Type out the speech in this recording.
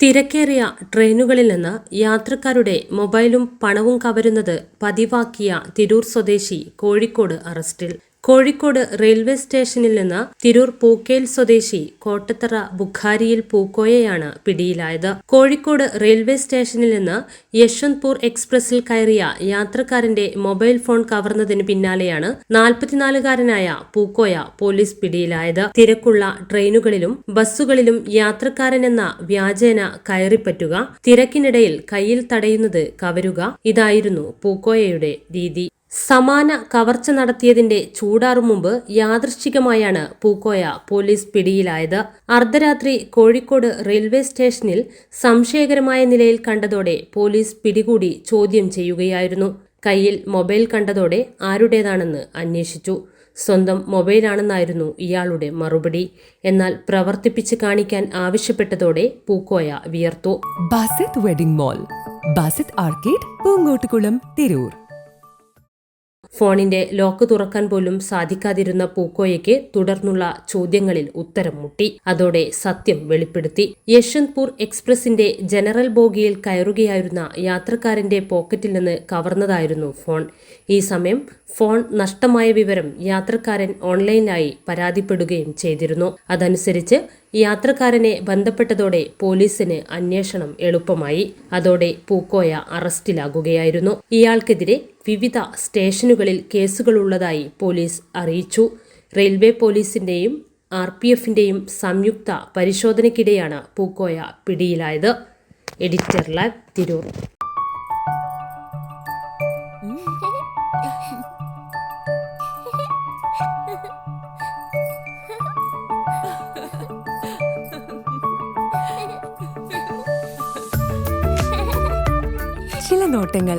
തിരക്കേറിയ ട്രെയിനുകളിൽ നിന്ന് യാത്രക്കാരുടെ മൊബൈലും പണവും കവരുന്നത് പതിവാക്കിയ തിരൂർ സ്വദേശി കോഴിക്കോട് അറസ്റ്റിൽ. കോഴിക്കോട് റെയിൽവേ സ്റ്റേഷനിൽ നിന്ന് തിരൂർ പൂക്കേൽ സ്വദേശി കോട്ടത്തറ ബുഖാരിയിൽ പൂക്കോയെയാണ് പിടിയിലായത്. കോഴിക്കോട് റെയിൽവേ സ്റ്റേഷനിൽ നിന്ന് യശ്വന്ത്പൂർ എക്സ്പ്രസിൽ കയറിയ യാത്രക്കാരന്റെ മൊബൈൽ ഫോൺ കവർന്നതിന് പിന്നാലെയാണ് നാൽപ്പത്തിനാലുകാരനായ പൂക്കോയ പോലീസ് പിടിയിലായത്. തിരക്കുള്ള ട്രെയിനുകളിലും ബസ്സുകളിലും യാത്രക്കാരനെന്ന വ്യാജേന കയറിപ്പറ്റുക തിരക്കിനിടയിൽ കയ്യിൽ തടയുന്നത് കവരുക ഇതായിരുന്നു പൂക്കോയയുടെ രീതി. സമാന കവർച്ച നടത്തിയതിന്റെ ചൂടാറും മുമ്പ് യാദൃശ്ചികമായാണ് പൂക്കോയ പോലീസ് പിടിയിലായത്. അർദ്ധരാത്രി കോഴിക്കോട് റെയിൽവേ സ്റ്റേഷനിൽ സംശയകരമായ നിലയിൽ കണ്ടതോടെ പോലീസ് പിടികൂടി ചോദ്യം ചെയ്യുകയായിരുന്നു. കയ്യിൽ മൊബൈൽ കണ്ടതോടെ ആരുടേതാണെന്ന് അന്വേഷിച്ചു. സ്വന്തം മൊബൈലാണെന്നായിരുന്നു ഇയാളുടെ മറുപടി. എന്നാൽ പ്രവർത്തിപ്പിച്ച് കാണിക്കാൻ ആവശ്യപ്പെട്ടതോടെ Pookoya വിയർത്തു. Basith wedding mall Basith arcade Poongottukulam Tirur. ഫോണിന്റെ ലോക്ക് തുറക്കാൻ പോലും സാധിക്കാതിരുന്ന പൂക്കോയയ്ക്ക് തുടർന്നുള്ള ചോദ്യങ്ങളിൽ ഉത്തരം മുട്ടി. അതോടെ സത്യം വെളിപ്പെടുത്തി. യശ്വന്ത്പൂർ എക്സ്പ്രസിന്റെ ജനറൽ ബോഗിയിൽ കയറുകയായിരുന്ന യാത്രക്കാരന്റെ പോക്കറ്റിൽ നിന്ന് കവർന്നതായിരുന്നു ഫോൺ. ഈ സമയം ഫോൺ നഷ്ടമായ വിവരം യാത്രക്കാരൻ ഓൺലൈനായി പരാതിപ്പെടുകയും ചെയ്തിരുന്നു. അതനുസരിച്ച് യാത്രക്കാരനെ ബന്ധപ്പെട്ടതോടെ പോലീസിന് അന്വേഷണം എളുപ്പമായി. അതോടെ പൂക്കോയ അറസ്റ്റിലാകുകയായിരുന്നു. ഇയാൾക്കെതിരെ വിവിധ സ്റ്റേഷനുകളിൽ കേസുകളുള്ളതായി പോലീസ് അറിയിച്ചു. റെയിൽവേ പോലീസിന്റെയും ആർ പി എഫിന്റെയും സംയുക്ത പരിശോധനയ്ക്കിടെയാണ് പൂക്കോയ പിടിയിലായത്. Editor lab Tirur. ചില നോട്ടങ്ങൾ